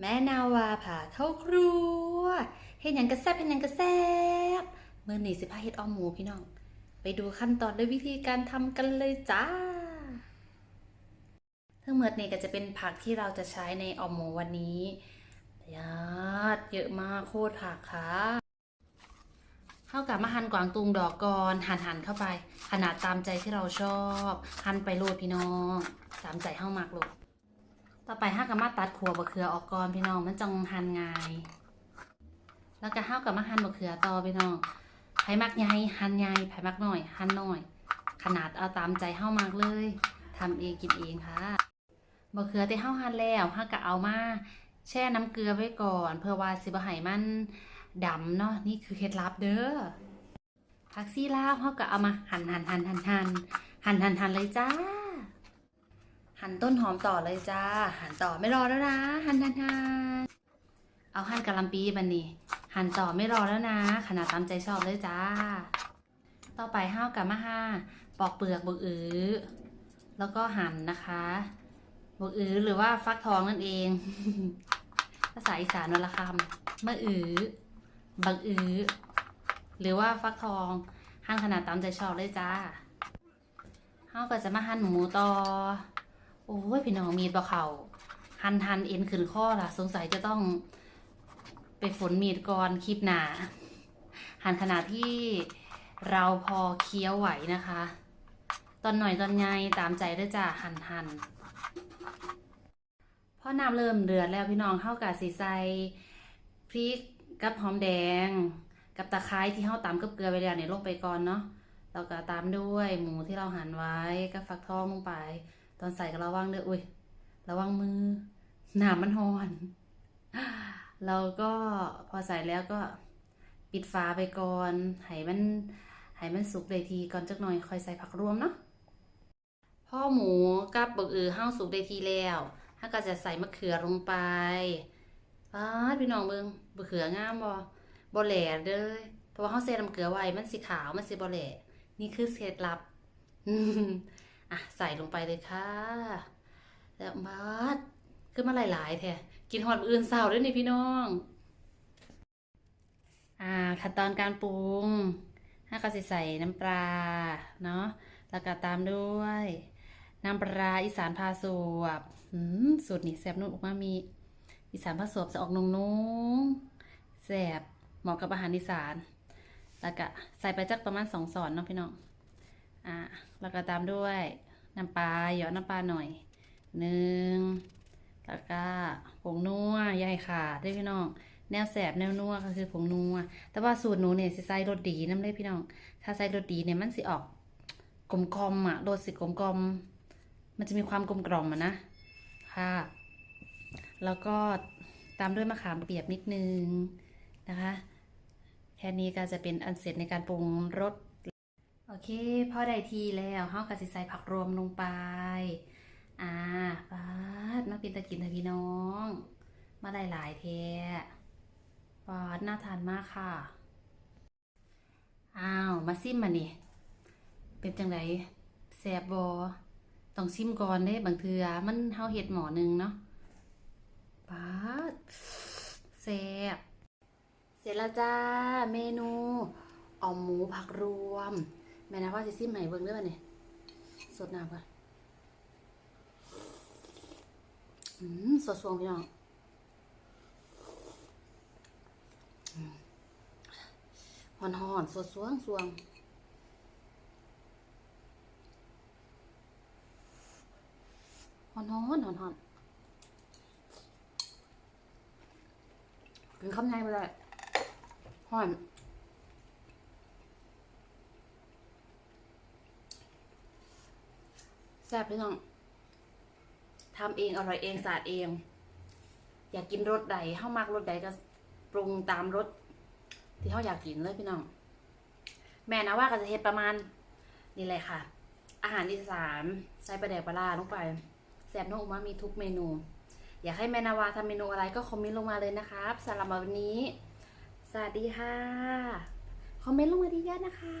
แม่นาวาผ่าเข้าครัวเฮ็ดยังกระแซบเฮ็ดยังกระแซบเมื่อนี้สิพาเฮ็ดอ้อมหมูพี่น้อง ไปดูขั้นตอนและวิธีการทำกันเลยจ้าทั้งหมดนี่ก็จะเป็นผักที่เราจะใช้ในอ้อมหมูวันนี้ยาดเยอะมากโคตรผักค่ะเข้ากับมาหั่นกวางตุงดอกก่อนหั่นหั่นเข้าไป ขนาดตามใจที่เราชอบ หั่นไปโลดพี่น้อง ตามใจเข้ามากโลด ต่อไปห้ากับมาตัดขัวบะเขือออกก่อนพี่น้องมันจังหั่นง่าย แล้วก็ห้ากับมาหั่นบะเขือต่อพี่น้องไผมักใหญ่หั่นใหญ่ไผมักน้อยหั่นน้อย ขนาดเอาตามใจเฮามากเลยทำเองกินเองค่ะบะเขือที่เฮาหั่นแล้วห้าก็เอามาแช่น้ำเกลือไว้ก่อน เพื่อว่าสิบ่ให้มันดำเนาะนี่คือเคล็ดลับเด้อผักซี่ลาวเฮาก็เอามาหั่นหั่นหั่นหั่นหั่นหั่นหั่นหั่นเลยจ้า หั่นต้นหอมต่อเลยจ้า หั่นต่อไม่รอแล้วนะ หั่นหั่นหั่นเอาหั่นกะหล่ำปีบันนี้หั่นต่อไม่รอแล้วนะ ขนาดตามใจชอบเลยจ้า ต่อไปห้าวกับมะห้าปอกเปลือกบกอือแล้วก็หั่นนะคะบกอือหรือว่าฟักทองนั่นเอง ภาษาอีสานวลคำมะอือบักอือหรือว่าฟักทองหั่นขนาดตามใจชอบเลยจ้าห้าวก็จะมาหั่นหมูต่อ โอ้ยพี่น้องมีดบ่เขาหันหันเอ็นขึ้นข้อล่ะ สงสัยจะต้องไปฝนมีดก่อนคลิปหนาหันขนาดที่เราพอเคี้ยวไหวนะคะ ตอนหน่อยตอนใหญ่ตามใจด้วยจ้ะหันหันพอน้ำเริ่มเดือดแล้วพี่น้องเข้ากับสีใสพริกกับหอมแดง กับตะไคร้ที่เข้าตำกับเกลือไปแล้วเนี่ยลงไปก่อนเนาะแล้วก็ตามด้วยหมูที่เราหั่นไว้กับฟักทองลงไป อนใส่ก็ระวังเด้ออุ้ยระวังมือหนามันหอนเราก็พอใส่แล้วก็ปิดฝาไปก่อนให้มันให้มันสุกได้ทีก่อนจักหน่อยค่อยใส่ผักรวมเนาะพ่อหมูกับบักอือห้าสุกได้ทีแล้วถ้าก็จะใส่มะเขือลงไปป้าพี่น้องเบิงบักเขืองามบ่บ่แหล่เด้อเพราะว่าเฮาใส่น้ำเกลือไว้มันสิขาวมันสิบ่แหล่นี่คือเคล็ดลับ อะใส่ลงไปเลยค่ะ แล้วมาดขึ้นมาหลาย ๆ แท้กินหอดอื่นเศร้าด้วยนี่พี่น้อง อ่าขั้นตอนการปรุงถ้าก็สิใส่น้ำปลาเนาะแล้วก็ตามด้วยน้ำปลาอีสานพาสวบสูตรนี่แซ่บนุ่มออกมามี อีสานพาสวบจะออกนุ่มๆแซ่บเหมาะกับอาหารอีสาน แล้วก็ใส่ไปจักประมาณสองช้อนเนาะพี่น้อง อ่า แล้วก็ตามด้วยน้ำปลาหยอดน้ำปลาหน่อยหนึ่งแล้วก็ผงนัวให้ขาดด้วยพี่น้อง แนวแสบแนวนัวก็คือผงนัว แต่ว่าสูตรหนูเนี่ยสิใส่รสดีน้ำเลยพี่น้อง ถ้าใส่รสดีเนี่ยมันสิออกกลมกลมอะรสสิกลมกลมมันจะมีความกลมกล่อมอะนะ ค่ะ แล้วก็ตามด้วยมะขามเปียกนิดนึงนะคะ แค่นี้ก็จะเป็นอันเสร็จในการปรุงรส โอเคพอได้ทีแล้วเฮาก็สิใส่ผักรวมลงไป อ่าปาดมาเป็นตะกินเถอะพี่น้อง มาหลายๆแท้ปาดน่าทานมากค่ะ อ้าว มาซิมมานี่เป็นจังไดแซ่บบอต้องซิมก่อนเด้บางเทือมันเฮาเฮ็ดหมอหนึงเนาะปาดแซ่บเสร็จแล้วจ้า เมนูอ่อมหมูผักรวม แม่นะว่าจะซิมใหม่เบิ่งเด้อบัดนี่สดน้ำก่อนอืมสดสวงพี่น้องหอนหอนสดสวงสวงหอนหอนหอนหอนกินคำไงไปเลยหอน แซ่บพี่น้องทำเองอร่อยเองสะอาดเอง อยากกินรสใดเฮ้ามากรสใดก็ปรุงตามรสที่เขาอยากกินเลยพี่น้อง แม่นะว่าก็จะเฮ็ดประมาณนี่แหละค่ะ อาหารอีสานใส่ปลาแดกปลาร้าลงไปแซ่บนุ่มมามีทุกเมนู อยากให้แม่นาวาทำเมนูอะไรก็คอมเมนต์ลงมาเลยนะครับสำหรับวันนี้ สวัสดีค่ะ คอมเมนต์ลงมาดีเยอะนะคะ